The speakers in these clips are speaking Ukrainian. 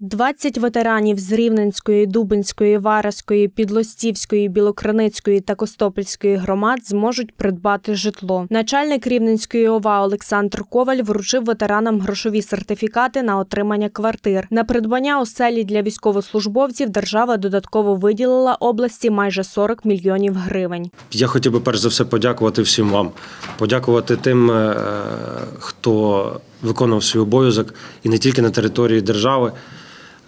20 ветеранів з Рівненської, Дубинської, Вараської, Підлостівської, Білокриницької та Костопільської громад зможуть придбати житло. Начальник Рівненської ОВА Олександр Коваль вручив ветеранам грошові сертифікати на отримання квартир. На придбання оселі для військовослужбовців держава додатково виділила області майже 40 мільйонів гривень. Я хотів би перш за все подякувати всім вам, подякувати тим, е, хто виконував свій обов'язок і не тільки на території держави.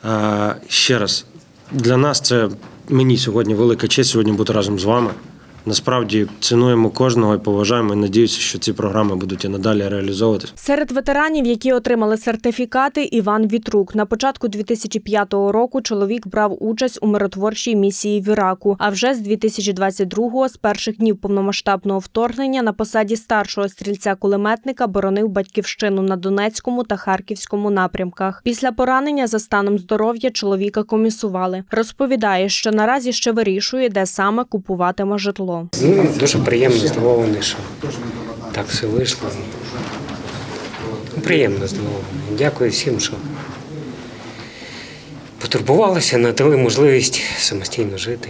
Е, Ще раз, для нас це мені сьогодні велика честь сьогодні бути разом з вами. Насправді цінуємо кожного і поважаємо. І надіюся, що ці програми будуть і надалі реалізовуватись. Серед ветеранів, які отримали сертифікати, Іван Вітрук. На початку 2005 року чоловік брав участь у миротворчій місії в Іраку. А вже з 2022-го, з перших днів повномасштабного вторгнення, на посаді старшого стрільця-кулеметника боронив батьківщину на Донецькому та Харківському напрямках. Після поранення за станом здоров'я чоловіка комісували. Розповідає, що наразі ще вирішує, де саме купуватиме житло. Ну, дуже приємно здивований, що так все вийшло. Приємно здивований. Дякую всім, що потурбувалися, надали можливість самостійно жити.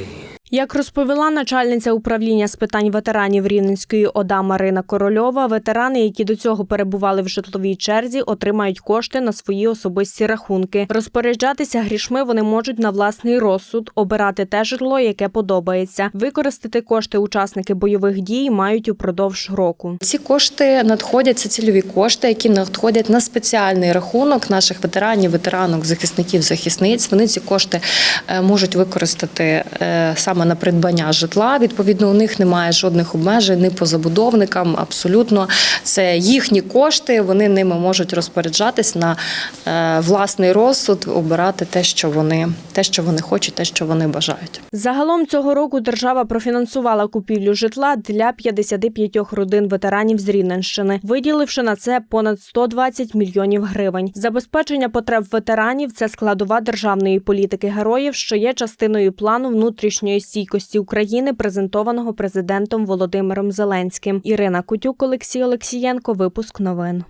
Як розповіла начальниця управління з питань ветеранів Рівненської ОДА Марина Корольова, ветерани, які до цього перебували в житловій черзі, отримають кошти на свої особисті рахунки. Розпоряджатися грішми вони можуть на власний розсуд, обирати те житло, яке подобається. Використати кошти учасники бойових дій мають упродовж року. Ці кошти надходять, це цільові кошти, які надходять на спеціальний рахунок наших ветеранів, ветеранок, захисників, захисниць. Вони ці кошти е, можуть використати е, саме на придбання житла. Відповідно, у них немає жодних обмежень ні по забудовникам. Абсолютно це їхні кошти. Вони ними можуть розпоряджатись на е, власний розсуд, обирати те, що вони те, що вони хочуть, те, що вони бажають. Загалом цього року держава профінансувала купівлю житла для 55 родин ветеранів з Рівненщини, виділивши на це понад 120 мільйонів гривень. Забезпечення потреб ветеранів це складова державної політики героїв, що є частиною плану внутрішньої стійкості України, презентованого президентом Володимиром Зеленським. Ірина Кутюк, Олексій Олексієнко. Випуск новин.